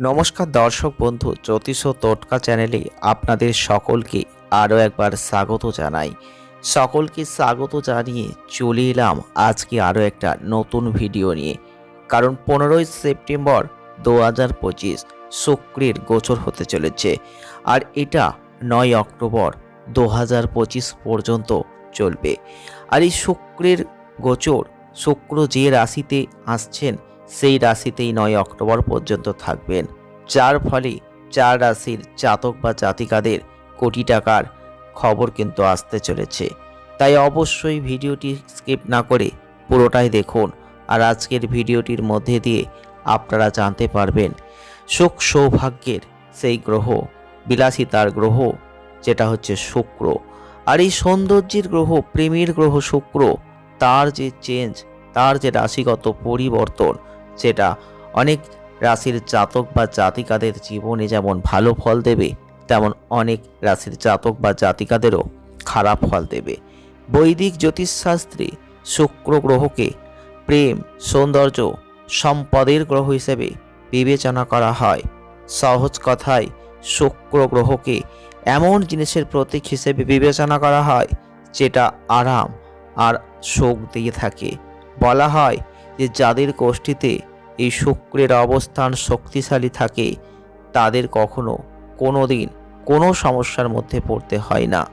নমস্কার দর্শক বন্ধু, জ্যোতিষ ও টোটকা চ্যানেলে আপনাদের সকলকে আরও একবার স্বাগত জানাই। সকলকে স্বাগত জানিয়ে চলে এলাম আজকে আরও একটা নতুন ভিডিও নিয়ে। কারণ পনেরোই সেপ্টেম্বর দু হাজার পঁচিশ শুক্রের গোচর হতে চলেছে আর এটা নয় অক্টোবর দু হাজার পঁচিশ পর্যন্ত চলবে। আর এই শুক্রের গোচর শুক্র যে রাশিতে আসছেন সেই রাশিতেই নয় অক্টোবর পর্যন্ত থাকবেন। যার ফলে চার রাশির জাতক বা জাতিকাদের কোটি টাকার খবর কিন্তু আসতে চলেছে। তাই অবশ্যই ভিডিওটি স্কিপ না করে পুরোটাই দেখুন আর আজকের ভিডিওটির মধ্যে দিয়ে আপনারা জানতে পারবেন সুখ সৌভাগ্যের সেই গ্রহ, বিলাসিতার গ্রহ, যেটা হচ্ছে শুক্র। আর এই সৌন্দর্যের গ্রহ, প্রেমের গ্রহ শুক্র, তার যে চেঞ্জ তার যে রাশিগত পরিবর্তন সেটা অনেক রাশির জাতক বা জাতিকাদের জীবনে যেমন ভালো ফল দেবে, তেমন অনেক রাশির জাতক বা জাতিকাদেরও খারাপ ফল দেবে। বৈদিক জ্যোতিষশাস্ত্রে শুক্র গ্রহকে প্রেম, সৌন্দর্য, সম্পদের গ্রহ হিসেবে বিবেচনা করা হয়। সহজ কথায়, শুক্র গ্রহকে এমন জিনিসের প্রতীক হিসেবে বিবেচনা করা হয়, যেটা আরাম আর সুখ দিয়ে থাকে। বলা হয় যে যাদের গোষ্ঠীতে এই শুক্রের অবস্থান শক্তিশালী থাকে, তাদের কখনো কোনো দিন কোনো সমস্যার মধ্যে পড়তে হয় না।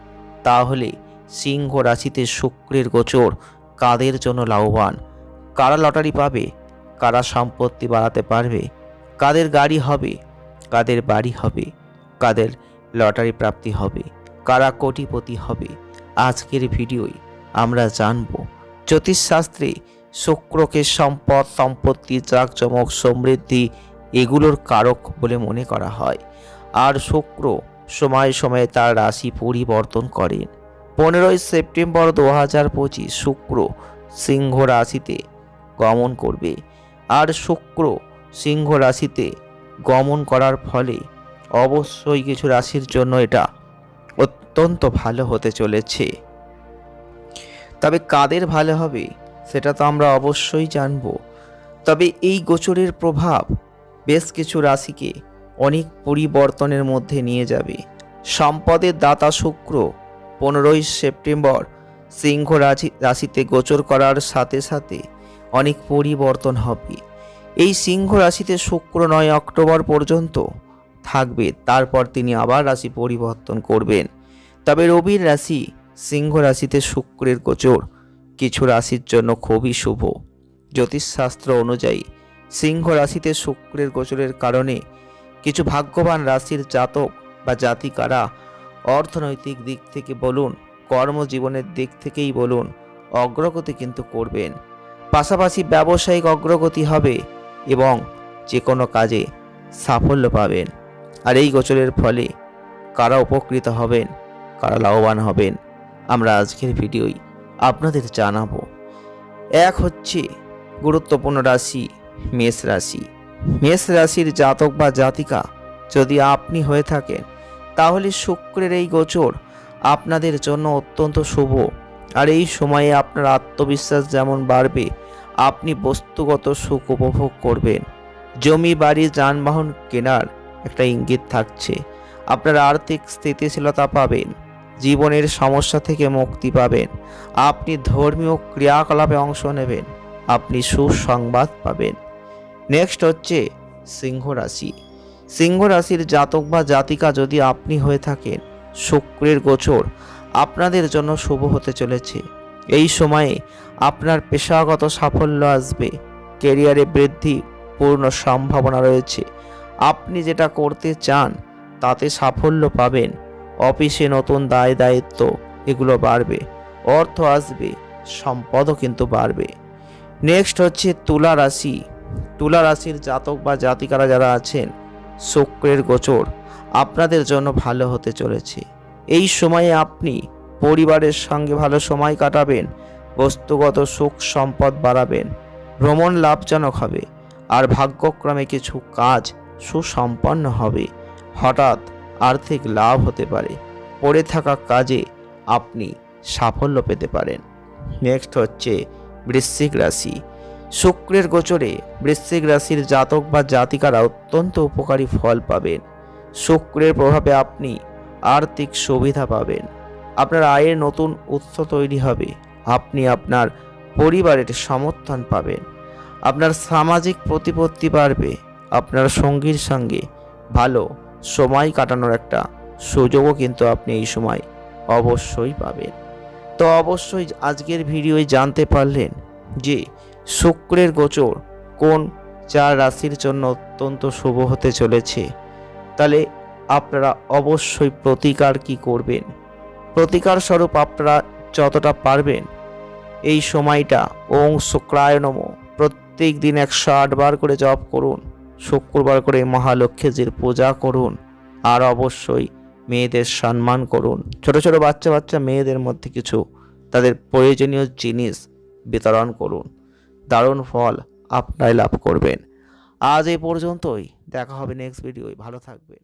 তাহলে সিংহ রাশিতে শুক্রের গোচর কাদের জন্য লাভবান? কারা লটারি পাবে? কারা সম্পত্তি বাড়াতে পারবে? কাদের গাড়ি হবে? কাদের বাড়ি হবে? কাদের লটারি প্রাপ্তি হবে? কারা কোটিপতি হবে? আজকের ভিডিওয় আমরা জানব। জ্যোতিষশাস্ত্রে শুক্রকে সম্পদ, সম্পত্তি, জাঁকজমক, সমৃদ্ধি এগুলোর কারক বলে মনে করা হয়। আর শুক্র সময়ে সময়ে তার রাশি পরিবর্তন করেন পনেরোই সেপ্টেম্বর দু হাজার পঁচিশ শুক্র সিংহ রাশিতে গমন করবে। আর শুক্র সিংহ রাশিতে গমন করার ফলে অবশ্যই কিছু রাশির জন্য এটা অত্যন্ত ভালো হতে চলেছে। তবে কাদের ভালো হবে? সেটা তো আমরা অবশ্যই জানব। তবে এই গোচরের প্রভাব বেশ কিছু রাশিকে অনেক পরিবর্তনের মধ্যে নিয়ে যাবে। সম্পদের দাতা শুক্র পনেরোই সেপ্টেম্বর সিংহ রাশি, রাশিতে গোচর করার সাথে সাথে অনেক পরিবর্তন হবে। এই সিংহ রাশিতে শুক্র নয় অক্টোবর পর্যন্ত থাকবে, তারপর তিনি আবার রাশি পরিবর্তন করবেন। তবে রবির রাশি সিংহ রাশিতে শুক্রের গোচর কিছু রাশির জন্য খুবই শুভ। জ্যোতিষশাস্ত্র অনুযায়ী, সিংহ রাশিতে শুক্রের গোচরের কারণে কিছু ভাগ্যবান রাশির জাতক বা জাতিকারা অর্থনৈতিক দিক থেকে বলুন, কর্মজীবনের দিক থেকেই বলুন, অগ্রগতি কিন্তু করবেন। পাশাপাশি ব্যবসায়িক অগ্রগতি হবে এবং যে কোনো কাজে সাফল্য পাবেন। আর এই গোচরের ফলে কারা উপকৃত হবেন, কারা লাভবান হবেন, আমরা আজকের ভিডিওই আপনাদের জানাব। এক হচ্ছে গুরুত্বপূর্ণ রাশি, মেষ রাশি। মেষ রাশির জাতক বা জাতিকা যদি আপনি হয়ে থাকেন, তাহলে শুক্রের এই গোচর আপনাদের জন্য অত্যন্ত শুভ। আর এই সময়ে আপনার আত্মবিশ্বাস যেমন বাড়বে, আপনি বস্তুগত সুখ উপভোগ করবেন। জমি, বাড়ি, যানবাহন কেনার একটা ইঙ্গিত থাকছে। আপনার আর্থিক স্থিতিশীলতা পাবেন। জীবনের সমস্যা থেকে মুক্তি পাবেন। আপনি ধর্মীয় ক্রিয়াকলাপে অংশ নেবেন। আপনি সুসংবাদ পাবেন। নেক্সট হচ্ছে সিংহ রাশি। সিংহ রাশির জাতক বা জাতিকা যদি আপনি হয়ে থাকেন, শুক্রের গোচর আপনাদের জন্য শুভ হতে চলেছে। এই সময়ে আপনার পেশাগত সাফল্য আসবে। কেরিয়ারে বৃদ্ধি পূর্ণ সম্ভাবনা রয়েছে। আপনি যেটা করতে চান, তাতে সাফল্য পাবেন। অফিসে নতুন দায় দায়িত্ব, এগুলো বাড়বে, অর্থ আসবে, সম্পদও কিন্তু বাড়বে। নেক্সট হচ্ছে তুলা রাশি। তুলা রাশির জাতক বা জাতিকারা যারা আছেন, শুক্রের গোচর আপনাদের জন্য ভালো হতে চলেছে। এই সময়ে আপনি পরিবারের সঙ্গে ভালো সময় কাটাবেন, বস্তুগত সুখ সম্পদ বাড়াবেন, ভ্রমণ লাভজনক হবে, আর ভাগ্যক্রমে কিছু কাজ সুসম্পন্ন হবে। হঠাৎ আর্থিক লাভ হতে পারে। পড়ে থাকা কাজে আপনি সাফল্য পেতে পারেন। নেক্সট হচ্ছে বৃশ্চিক রাশি। শুক্রের গোচরে বৃশ্চিক রাশির জাতক বা জাতিকারা অত্যন্ত উপকারী ফল পাবেন। শুক্রের প্রভাবে আপনি আর্থিক সুবিধা পাবেন। আপনার আয়ের নতুন উৎস তৈরি হবে। আপনি আপনার পরিবারের সমর্থন পাবেন। আপনার সামাজিক প্রতিপত্তি বাড়বে। আপনার সঙ্গীর সঙ্গে ভালো সময় কাটানোর একটা সুযোগও কিন্তু আপনি এই সময় অবশ্যই পাবেন। তো অবশ্যই আজকের ভিডিওয় জানতে পারলেন যে শুক্রের গোচর কোন চার রাশির জন্য অত্যন্ত শুভ হতে চলেছে। তাহলে আপনারা অবশ্যই প্রতিকার কি করবেন? প্রতিকার স্বরূপ আপনারা যতটা পারবেন এই সময়টা ওং শুক্রায় প্রত্যেক দিন একশো বার করে জপ করুন। শুক্রবার করে মহালক্ষ্মীজির পূজা করুন আর অবশ্যই মেয়েদের সম্মান করুন। ছোট ছোট বাচ্চা বাচ্চা মেয়েদের মধ্যে কিছু তাদের প্রয়োজনীয় জিনিস বিতরণ করুন। দারুণ ফল আপনারাই লাভ করবেন। আজ এই পর্যন্তই। দেখা হবে নেক্সট ভিডিওয় ভালো থাকবেন।